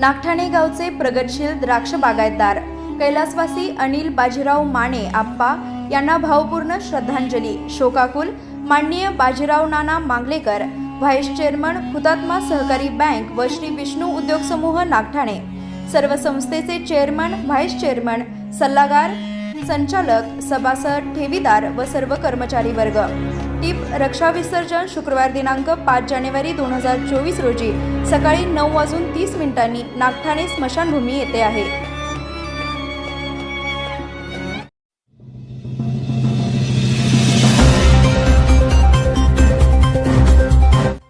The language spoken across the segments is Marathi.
नागठाणे गावचे प्रगतशील द्राक्ष बागायतदार कैलासवासी अनिल बाजीराव माने आप्पा यांना भावपूर्ण श्रद्धांजली. शोकाकुल माननीय Bajirao Nana Mangalekar vice chairman Hutatma Sahakari bank व श्री विष्णू उद्योग समूह नागठाणे. सर्व संस्थेचे चेअरमन व्हाईस चेअरमन सल्लागार संचालक सभासद ठेवीदार व सर्व कर्मचारी वर्ग. टीप रक्षा विसर्जन शुक्रवार दिनांक पाच जानेवारी दोन हजार चोवीस रोजी. सकाळी नऊ वाजून तीस मिनिटांनी नागठाणे स्मशानभूमी येथे आहे.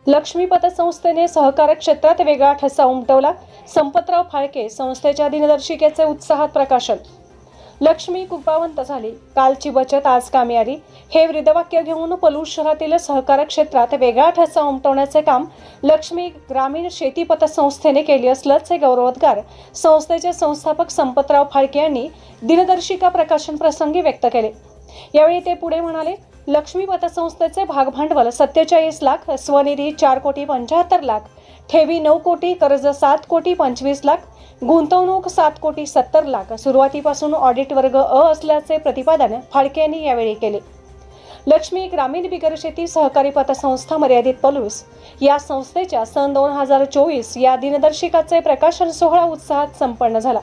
लक्ष्मी पतसंस्थेने सहकार क्षेत्रात वेगळा ठसा उमटवला. संपतराव फाळके संस्थेच्या दिनदर्शिकेचे उत्साहात प्रकाशन. लक्ष्मी कृपावंत झाली. कालची बचत आज कामी आली हे वृद्धवाक्य घेऊन पलूस शहरातील सहकार क्षेत्रात वेगळा ठसा उमटवण्याचे काम लक्ष्मी ग्रामीण शेती पतसंस्थेने केले असल्याचे गौरवोद्गार संस्थेचे संस्थापक संपतराव फाळके यांनी दिनदर्शिका प्रकाशन प्रसंगी व्यक्त केले. यावेळी ते पुढे म्हणाले लक्ष्मी पतसंस्थेचे भागभांडवल सत्तेचाळीस लाख स्वनिधी चार कोटी पंच्याहत्तर लाख ठेवी नऊ कोटी कर्ज सात कोटी पंचवीस लाख गुंतवणूक सात कोटी सत्तर लाख. सुरुवातीपासून ऑडिट वर्ग अ असल्याचे प्रतिपादन फाळके यांनी यावेळी केले. लक्ष्मी ग्रामीण बिगर शेती सहकारी पतसंस्था मर्यादित पलूस. या संस्थेच्या सन दोन हजार चोवीस या दिनदर्शिकाचे प्रकाशन सोहळा उत्साहात संपन्न झाला.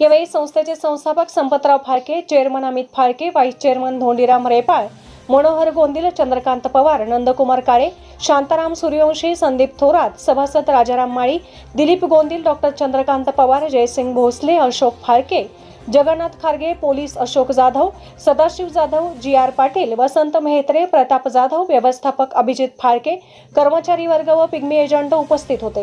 यावेळी संस्थेचे संस्थापक Sampatrao Phalke chairman Amit Phalke vice chairman Dhondiram Repal Manohar Gondil Chandrakant Pawar Nandkumar Kale Shantaram Suryavanshi Sandeep Thorat सभासद Rajaram Mali Dilip Gondil doctor Chandrakant Pawar Jaysing Bhosale Ashok Phalke Jagannath Kharge police Ashok Jadhav Sadashiv Jadhav G R Patil Vasant Mehtre Pratap Jadhav व्यवस्थापक अभिजित फाळके कर्मचारी वर्ग व पिग्मी एजंट उपस्थित होते.